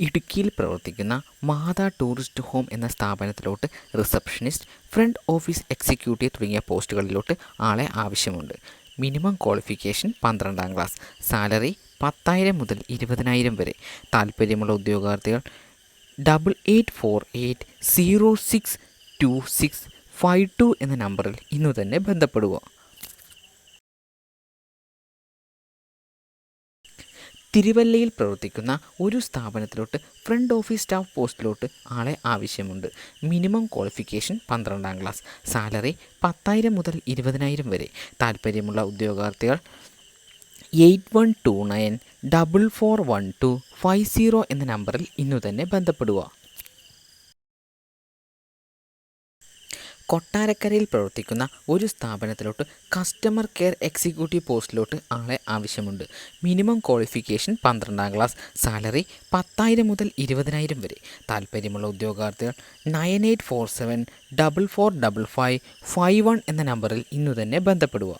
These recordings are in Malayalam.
ഇടുക്കിയിൽ പ്രവർത്തിക്കുന്ന മാതാ ടൂറിസ്റ്റ് ഹോം എന്ന സ്ഥാപനത്തിലോട്ട് റിസപ്ഷനിസ്റ്റ് ഫ്രണ്ട് ഓഫീസ് എക്സിക്യൂട്ടീവ് തുടങ്ങിയ പോസ്റ്റുകളിലോട്ട് ആളെ ആവശ്യമുണ്ട്. മിനിമം ക്വാളിഫിക്കേഷൻ പന്ത്രണ്ടാം ക്ലാസ്. സാലറി പത്തായിരം മുതൽ ഇരുപതിനായിരം വരെ. താല്പര്യമുള്ള ഉദ്യോഗാർത്ഥികൾ double eight four eight zero six two six five two എന്ന നമ്പറിൽ ഇന്നു തന്നെ ബന്ധപ്പെടുക. തിരുവല്ലയിൽ പ്രവർത്തിക്കുന്ന ഒരു സ്ഥാപനത്തിലോട്ട് ഫ്രണ്ട് ഓഫീസ് സ്റ്റാഫ് പോസ്റ്റിലോട്ട് ആളെ ആവശ്യമുണ്ട്. മിനിമം ക്വാളിഫിക്കേഷൻ പന്ത്രണ്ടാം ക്ലാസ് സാലറി പത്തായിരം മുതൽ ഇരുപതിനായിരം വരെ. താല്പര്യമുള്ള ഉദ്യോഗാർത്ഥികൾ eight one two nine double four one two five zero എന്ന നമ്പറിൽ ഇന്നു തന്നെ ബന്ധപ്പെടുക. കൊട്ടാരക്കരയിൽ പ്രവർത്തിക്കുന്ന ഒരു സ്ഥാപനത്തിലോട്ട് കസ്റ്റമർ കെയർ എക്സിക്യൂട്ടീവ് പോസ്റ്റിലോട്ട് ആളെ ആവശ്യമുണ്ട്. മിനിമം ക്വാളിഫിക്കേഷൻ പന്ത്രണ്ടാം ക്ലാസ് സാലറി പത്തായിരം മുതൽ ഇരുപതിനായിരം വരെ. താല്പര്യമുള്ള ഉദ്യോഗാർത്ഥികൾ nine eight four seven double four double five five one എന്ന നമ്പറിൽ ഇന്നു തന്നെ ബന്ധപ്പെടുക.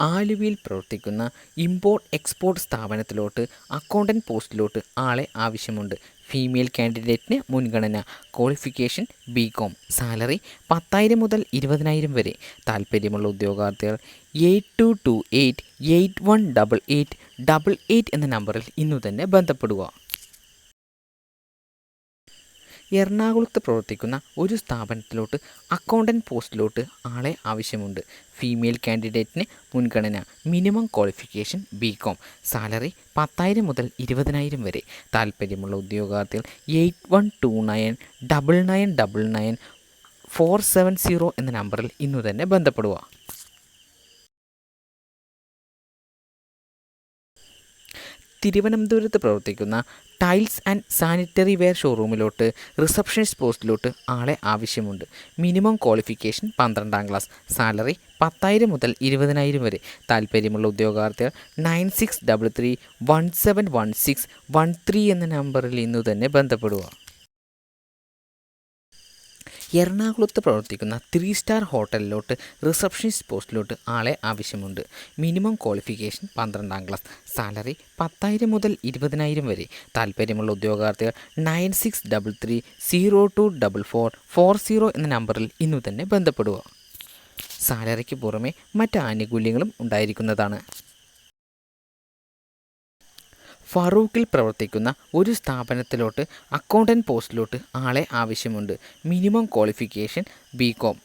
ആലുവയിൽ പ്രവർത്തിക്കുന്ന ഇമ്പോർട്ട് എക്സ്പോർട്ട് സ്ഥാപനത്തിലോട്ട് അക്കൗണ്ടന്റ് പോസ്റ്റിലോട്ട് ആളെ ആവശ്യമുണ്ട്. ഫീമെയിൽ കാൻഡിഡേറ്റിന് മുൻഗണന ക്വാളിഫിക്കേഷൻ ബി കോം സാലറി പത്തായിരം മുതൽ ഇരുപതിനായിരം വരെ. താല്പര്യമുള്ള ഉദ്യോഗാർത്ഥികൾ eight two two eight eight one double eight double eight എന്ന നമ്പറിൽ ഇന്നു തന്നെ ബന്ധപ്പെടുക. എറണാകുളത്ത് പ്രവർത്തിക്കുന്ന ഒരു സ്ഥാപനത്തിലോട്ട് അക്കൗണ്ടന്റ് പോസ്റ്റിലോട്ട് ആളെ ആവശ്യമുണ്ട്. ഫീമെയിൽ കാൻഡിഡേറ്റിന് മുൻഗണന minimum qualification B com salary പത്തായിരം മുതൽ ഇരുപതിനായിരം വരെ. താല്പര്യമുള്ള ഉദ്യോഗാർത്ഥികൾ eight one two nine double nine double nine four seven zero എന്ന നമ്പറിൽ ഇന്നു തന്നെ ബന്ധപ്പെടുക. തിരുവനന്തപുരത്ത് പ്രവർത്തിക്കുന്ന ടൈൽസ് ആൻഡ് സാനിറ്ററി വെയർ ഷോറൂമിലോട്ട് റിസപ്ഷനിസ്റ്റ് പോസ്റ്റിലോട്ട് ആളെ ആവശ്യമുണ്ട്. മിനിമം ക്വാളിഫിക്കേഷൻ പന്ത്രണ്ടാം ക്ലാസ്. സാലറി പത്തായിരം മുതൽ ഇരുപതിനായിരം വരെ. താല്പര്യമുള്ള ഉദ്യോഗാർത്ഥികൾ nine six double three one seven one six one three എന്ന നമ്പറിൽ ഇന്നു തന്നെ ബന്ധപ്പെടുക. എറണാകുളത്ത് പ്രവർത്തിക്കുന്ന ത്രീ സ്റ്റാർ ഹോട്ടലിലോട്ട് റിസപ്ഷനിസ്റ്റ് പോസ്റ്റിലോട്ട് ആളെ ആവശ്യമുണ്ട്. മിനിമം ക്വാളിഫിക്കേഷൻ പന്ത്രണ്ടാം ക്ലാസ് സാലറി പത്തായിരം മുതൽ ഇരുപതിനായിരം വരെ. താല്പര്യമുള്ള ഉദ്യോഗാർത്ഥികൾ nine six double three zero two double four four zero എന്ന നമ്പറിൽ ഇന്നു തന്നെ ബന്ധപ്പെടുക. സാലറിക്ക് പുറമെ മറ്റ് ആനുകൂല്യങ്ങളും ഉണ്ടായിരിക്കുന്നതാണ്. ഫറൂഖിൽ പ്രവർത്തിക്കുന്ന ഒരു സ്ഥാപനത്തിലോട്ട് അക്കൗണ്ടന്റ് പോസ്റ്റിലോട്ട് ആളെ ആവശ്യമുണ്ട്. Minimum qualification B com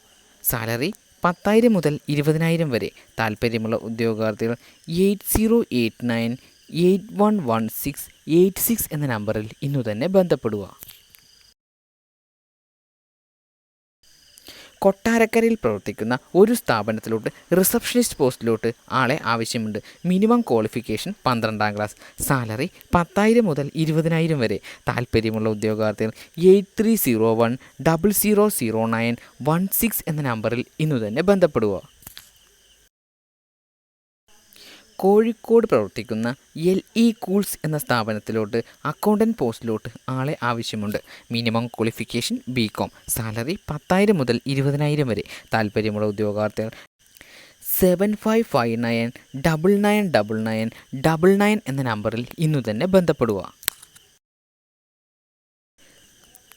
salary പത്തായിരം മുതൽ ഇരുപതിനായിരം വരെ. താല്പര്യമുള്ള ഉദ്യോഗാർത്ഥികൾ eight zero eight nine eight one one six eight six എന്ന നമ്പറിൽ ഇന്നു തന്നെ ബന്ധപ്പെടുക. കൊട്ടാരക്കരയിൽ പ്രവർത്തിക്കുന്ന ഒരു സ്ഥാപനത്തിലോട്ട് റിസപ്ഷനിസ്റ്റ് പോസ്റ്റിലോട്ട് ആളെ ആവശ്യമുണ്ട്. മിനിമം ക്വാളിഫിക്കേഷൻ പന്ത്രണ്ടാം ക്ലാസ് സാലറി പത്തായിരം മുതൽ ഇരുപതിനായിരം വരെ. താല്പര്യമുള്ള ഉദ്യോഗാർത്ഥികൾ eight three zero one double zero zero nine one six എന്ന നമ്പറിൽ ഇന്നു തന്നെ ബന്ധപ്പെടുക. കോഴിക്കോട് പ്രവർത്തിക്കുന്ന എൽ ഇ കൂൾസ് എന്ന സ്ഥാപനത്തിലോട്ട് അക്കൗണ്ടന്റ് പോസ്റ്റിലോട്ട് ആളെ ആവശ്യമുണ്ട്. Minimum qualification B com salary പത്തായിരം മുതൽ ഇരുപതിനായിരം വരെ. താല്പര്യമുള്ള ഉദ്യോഗാർത്ഥികൾ seven five five nine double nine double nine double nine എന്ന നമ്പറിൽ ഇന്നു തന്നെ ബന്ധപ്പെടുക.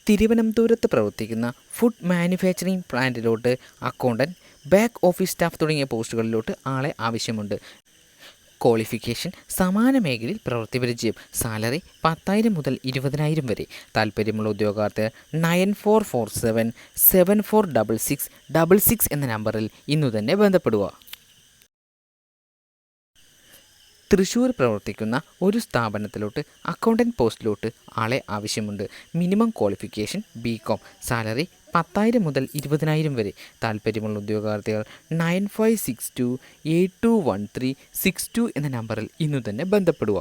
തിരുവനന്തപുരത്ത് പ്രവർത്തിക്കുന്ന ഫുഡ് മാനുഫാക്ചറിംഗ് പ്ലാന്റിലോട്ട് അക്കൗണ്ടന്റ് ബാക്ക് ഓഫീസ് സ്റ്റാഫ് തുടങ്ങിയ പോസ്റ്റുകളിലോട്ട് ആളെ ആവശ്യമുണ്ട്. ക്വാളിഫിക്കേഷൻ സമാന മേഖലയിൽ പ്രവൃത്തി പരിചയം സാലറി പത്തായിരം മുതൽ ഇരുപതിനായിരം വരെ. താല്പര്യമുള്ള ഉദ്യോഗാർത്ഥികൾ nine four four seven seven four double six double six എന്ന നമ്പറിൽ ഇന്നു തന്നെ ബന്ധപ്പെടുക. തൃശ്ശൂർ പ്രവർത്തിക്കുന്ന ഒരു സ്ഥാപനത്തിലോട്ട് അക്കൗണ്ടന്റ് പോസ്റ്റിലോട്ട് ആളെ ആവശ്യമുണ്ട്. Minimum qualification B com salary പത്തായിരം മുതൽ ഇരുപതിനായിരം വരെ. താല്പര്യമുള്ള ഉദ്യോഗാർത്ഥികൾ nine five six two eight two one three six two എന്ന നമ്പറിൽ ഇന്നു തന്നെ ബന്ധപ്പെടുക.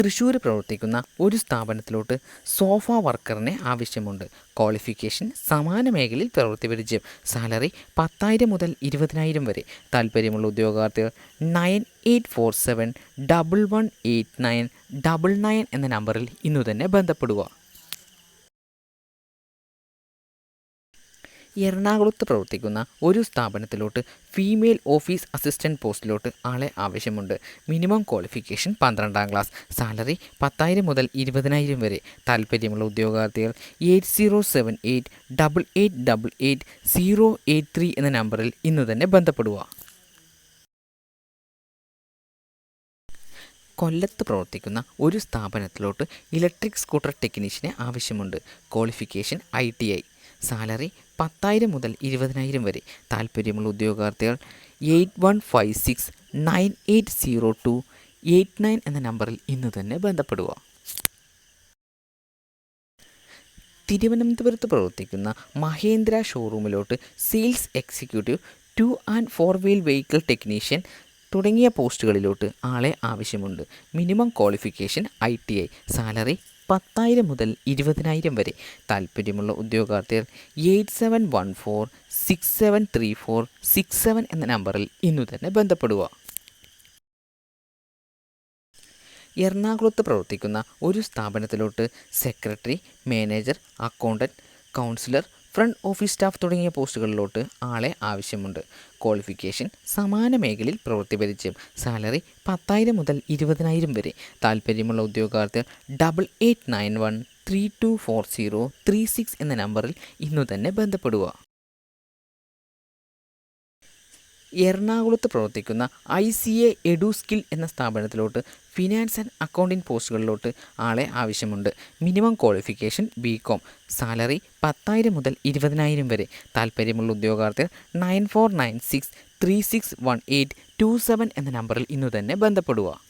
തൃശ്ശൂർ പ്രവർത്തിക്കുന്ന ഒരു സ്ഥാപനത്തിലോട്ട് സോഫ വർക്കറിനെ ആവശ്യമുണ്ട്. ക്വാളിഫിക്കേഷൻ സമാന മേഖലയിൽ പ്രവൃത്തി പരിചയം. സാലറി പത്തായിരം മുതൽ ഇരുപതിനായിരം വരെ. താല്പര്യമുള്ള ഉദ്യോഗാർത്ഥികൾ nine eight four seven double one eight nine double nine എന്ന നമ്പറിൽ ഇന്നു തന്നെ ബന്ധപ്പെടുക. എറണാകുളത്ത് പ്രവർത്തിക്കുന്ന ഒരു സ്ഥാപനത്തിലോട്ട് ഫീമെയിൽ ഓഫീസ് അസിസ്റ്റന്റ് പോസ്റ്റിലോട്ട് ആളെ ആവശ്യമുണ്ട്. മിനിമം ക്വാളിഫിക്കേഷൻ പന്ത്രണ്ടാം ക്ലാസ് സാലറി പത്തായിരം മുതൽ ഇരുപതിനായിരം വരെ. താല്പര്യമുള്ള ഉദ്യോഗാർത്ഥികൾ eight zero seven eight double eight double eight zero eight three എന്ന നമ്പറിൽ ഇന്ന് തന്നെ ബന്ധപ്പെടുക. കൊല്ലത്ത് പ്രവർത്തിക്കുന്ന ഒരു സ്ഥാപനത്തിലോട്ട് ഇലക്ട്രിക് സ്കൂട്ടർ ടെക്നീഷ്യനെ ആവശ്യമുണ്ട്. Qualification I T I salary പത്തായിരം മുതൽ ഇരുപതിനായിരം വരെ. താല്പര്യമുള്ള ഉദ്യോഗാർത്ഥികൾ eight one five six nine eight zero two eight nine എന്ന നമ്പറിൽ ഇന്ന് തന്നെ ബന്ധപ്പെടുക. തിരുവനന്തപുരത്ത് പ്രവർത്തിക്കുന്ന Mahindra ഷോറൂമിലോട്ട് sales executive two and four wheel vehicle technician തുടങ്ങിയ പോസ്റ്റുകളിലോട്ട് ആളെ ആവശ്യമുണ്ട്. Minimum qualification I T I salary പത്തായിരം മുതൽ ഇരുപതിനായിരം വരെ. താല്പര്യമുള്ള ഉദ്യോഗാർത്ഥികൾ eight seven one four six seven three four six seven എന്ന നമ്പറിൽ ഇന്നു തന്നെ ബന്ധപ്പെടുക. എറണാകുളത്ത് പ്രവർത്തിക്കുന്ന ഒരു സ്ഥാപനത്തിലോട്ട് secretary manager accountant counsellor front office staff തുടങ്ങിയ പോസ്റ്റുകളിലോട്ട് ആളെ ആവശ്യമുണ്ട്. ക്വാളിഫിക്കേഷൻ സമാന മേഖലയിൽ പ്രവൃത്തി പരിചയം സാലറി പത്തായിരം മുതൽ ഇരുപതിനായിരം വരെ. താല്പര്യമുള്ള ഉദ്യോഗാർത്ഥികൾ double eight nine one three two four zero three six എന്ന നമ്പറിൽ ഇന്നു തന്നെ ബന്ധപ്പെടുക. എറണാകുളത്ത് പ്രവർത്തിക്കുന്ന I C A edu skill എന്ന സ്ഥാപനത്തിലോട്ട് ഫിനാൻസ് ആൻഡ് അക്കൗണ്ടിംഗ് പോസ്റ്റുകളിലോട്ട് ആളെ ആവശ്യമുണ്ട്. Minimum qualification B com salary പത്തായിരം മുതൽ ഇരുപതിനായിരം വരെ. താല്പര്യമുള്ള ഉദ്യോഗാർത്ഥികൾ nine four nine six three six one eight two seven എന്ന നമ്പറിൽ ഇന്നു തന്നെ ബന്ധപ്പെടുക.